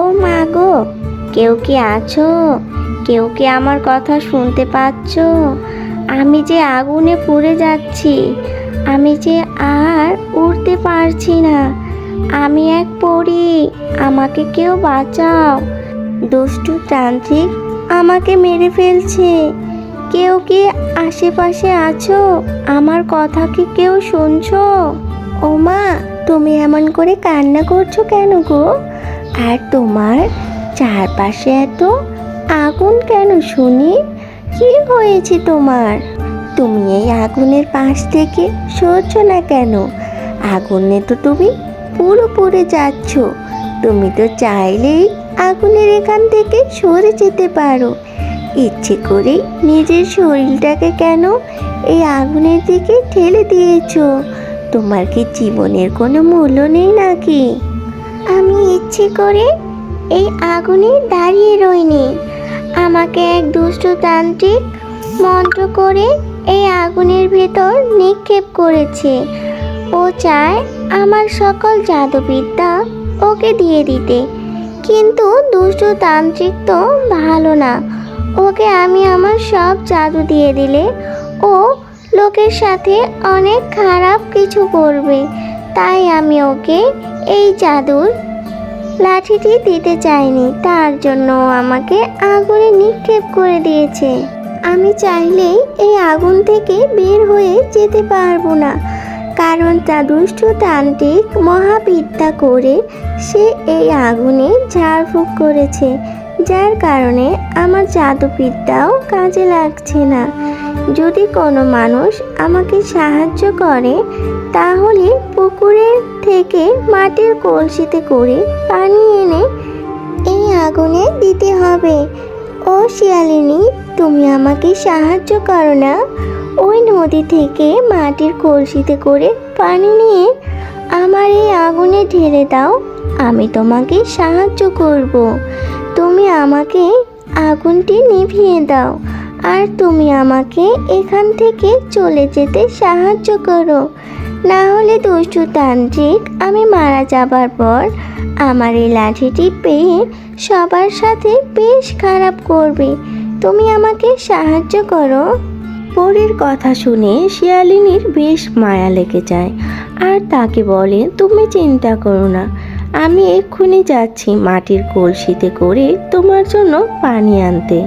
ও মা গো, কেউ কি আছো? কেউ কি আমার কথা শুনতে পাচ্ছ? আমি যে আগুনে পুড়ে যাচ্ছি, আমি যে আর উড়তে পারছি না। আমি এক পড়ি আমাকে কেউ বাঁচাও। দুষ্টু তান্ত্রিক আমাকে মেরে ফেলছে। কেউ কি আশেপাশে আছো? আমার কথা কি কেউ শুনছো? ও মা, তুমি এমন করে কান্না করছ কেন গো? আর তোমার চারপাশে এত আগুন কেন শুনি? কি হয়েছে তোমার? তুমি এই আগুনের পাশ থেকে সরছো না কেন? আগুনে তো তুমি পুরো পুড়ে যাচ্ছ। তুমি তো চাইলেই আগুনের এখান থেকে সরে যেতে পারো। ইচ্ছে করেই নিজের শরীরটাকে কেন এই আগুনের দিকে ঠেলে দিয়েছ? তোমার কি জীবনের কোনো মূল্য নেই নাকি? ইচ্ছে করে এই আগুনে দাঁড়িয়ে রইনি। আমাকে এক দুষ্ট তান্ত্রিক মন্ত্র করে এই আগুনের ভেতর নিক্ষেপ করেছে। ও চায় আমার সকল জাদুবিদ্যা ওকে দিয়ে দিতে। কিন্তু দুষ্ট তান্ত্রিক তো ভালো না। ওকে আমি আমার সব জাদু দিয়ে দিলে ও লোকের সাথে অনেক খারাপ কিছু করবে। তাই আমি ওকে এই জাদুর লাঠিটি দিতে চাইনি তার জন্য আমাকে আগুনে নিক্ষেপ করে দিয়েছে। আমি চাইলেই এই আগুন থেকে বের হয়ে যেতে পারব না, কারণ তা দুষ্ট তান্ত্রিক মহাবিদ্যা করে সে এই আগুনে ঝাড়ফুঁক করেছে, যার কারণে আমার জাদুবিদ্যাও কাজে লাগছে না। যদি কোনো মানুষ আমাকে সাহায্য করে তাহলে পুকুরের থেকে মাটির কলসিতে করে পানি এনে এই আগুনে দিতে হবে। ও শিয়ালিনী, তুমি আমাকে সাহায্য করো না। ওই নদী থেকে মাটির কলসিতে করে পানি নিয়ে আমার এই আগুনে ঢেলে দাও। আমি তোমাকে সাহায্য করব। তুমি আমাকে আগুনটি নিভিয়ে দাও আর তুমি আমাকে এখান থেকে চলে যেতে সাহায্য করো। না হলে দুষ্টু তান্ত্রিক, আমি মারা যাবার পর আমার এই লাঠিটি পেয়ে সবার সাথে বেশ খারাপ করবে। তুমি আমাকে সাহায্য করো। পরীর কথা শুনে শিয়ালিনীর বেশ মায়া লেগে যায়। আর তাকে বলে, তুমি চিন্তা করো না। আমি এক্ষুনি যাচ্ছি মাটির কলসিতে করে তোমার জন্য পানি আনতে।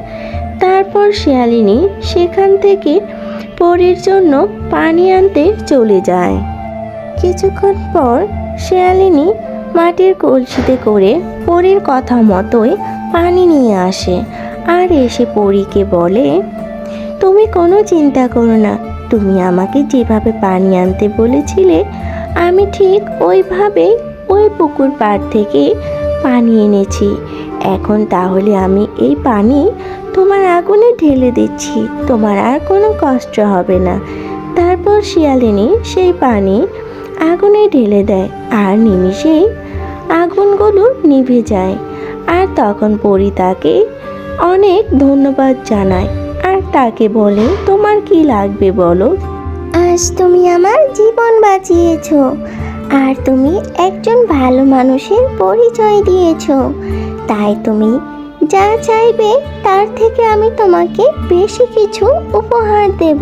তারপর শিয়ালিনী সেখান থেকে পরীর জন্য পানি আনতে চলে যায়। কিছুক্ষণ পর শেয়ালিনী মাটির কলসিতে করে পরীর কথা মতোই পানি নিয়ে আসে আর এসে পরীকে বলে, তুমি কোনো চিন্তা করো না, তুমি আমাকে যেভাবে পানি আনতে বলেছিলে, আমি ঠিক ওইভাবেই ওই পুকুর পাড় থেকে পানি এনেছি। এখন তাহলে আমি এই পানি তোমার আগুনে ঢেলে দিচ্ছি, তোমার আর কোনো কষ্ট হবে না। তারপর শিয়ালিনী সেই পানি আগুনে ঢেলে দেয়, আর নিমিষেই আগুনগুলো নিভে যায়। আর তখন পরি তাকে অনেক ধন্যবাদ জানায়, আর তাকে বলে, তোমার কি লাগবে বলো? আজ তুমি আমার জীবন বাঁচিয়েছ, আর তুমি একজন ভালো মানুষের পরিচয় দিয়েছ। তাই তুমি যা চাইবে, তার থেকে আমি তোমাকে বেশি কিছু উপহার দেব।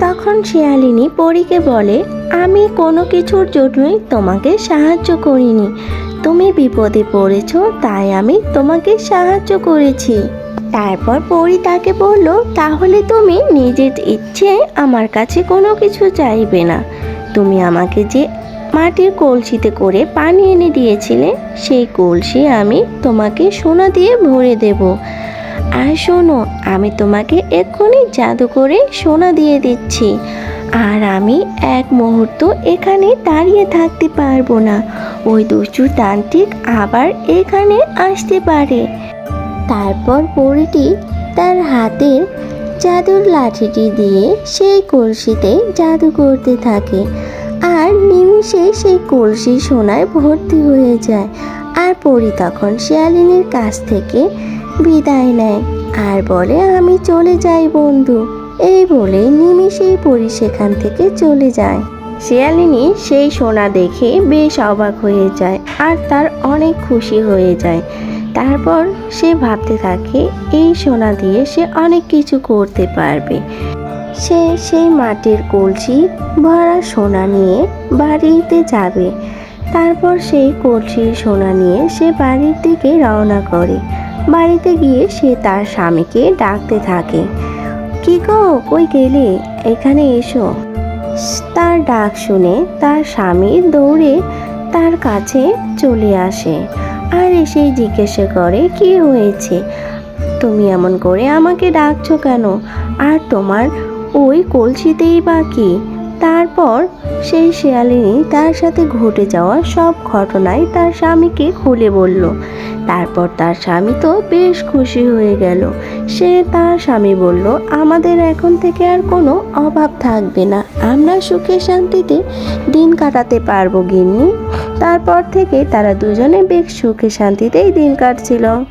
তখন শিয়ালিনী পরীকে বলে, আমি কোনো কিছুর জন্যই তোমাকে সাহায্য করিনি। তুমি বিপদে পড়েছ, তাই আমি তোমাকে সাহায্য করেছি। তারপর পরি তাকে বলল, তাহলে তুমি নিজের ইচ্ছে আমার কাছে কোনো কিছু চাইবে না। তুমি আমাকে যে মাটির কলসিতে করে পানি এনে দিয়েছিলে, সেই কলসি আমি তোমাকে সোনা দিয়ে ভরে দেব। আর শোনো, আমি তোমাকে এক্ষুনি জাদু করে সোনা দিয়ে দিচ্ছি। আর আমি এক মুহূর্ত এখানে দাঁড়িয়ে থাকতে পারব না। ওই দুষ্টু তান্ত্রিক আবার এখানে আসতে পারে। তারপর পরিটি তার হাতের জাদুর লাঠিটি দিয়ে সেই কলসিতে জাদু করতে থাকে। আর নিমিষে সেই কলসি সোনায় ভর্তি হয়ে যায়। আর পরি তখন শিয়ালিনীর কাছ থেকে বিদায় নেয়। আর বলে, আমি চলে যাই বন্ধু। এই বলে নিমিষেই পরি সেখান থেকে চলে যায়। শিয়ালিনী সেই সোনা দেখে বেশ অবাক হয়ে যায় আর তার অনেক খুশি হয়ে যায়। তারপর সে ভাবতে থাকে, এই সোনা দিয়ে সে অনেক কিছু করতে পারবে। সে সেই মাটির কলসি ভরা সোনা নিয়ে বাড়িতে যাবে। তারপর সেই কলসির সোনা নিয়ে সে বাড়ির দিকে রওনা করে। বাড়িতে গিয়ে সে তার স্বামীকে ডাকতে থাকে। কি গো, কই গেলে? এখানে এসো। তার ডাক শুনে তার স্বামী দৌড়ে তার কাছে চলে আসে আর এসে জিজ্ঞাসা করে, কি হয়েছে? তুমি এমন করে আমাকে ডাকছো কেন? আর তোমার ওই কলসিতেই বা কি? তারপর সেই শেয়ালিনী তার সাথে ঘটে যাওয়া সব ঘটনাই তার স্বামীকে খুলে বলল। তারপর তার স্বামী তো বেশ খুশি হয়ে গেল। সে তার স্বামী বলল, আমাদের এখন থেকে আর কোনো অভাব থাকবে না। আমরা সুখে শান্তিতে দিন কাটাতে পারব গিন্নি। তারপর থেকে তারা দুজনে বেশ সুখে শান্তিতেই দিন কাটছিল।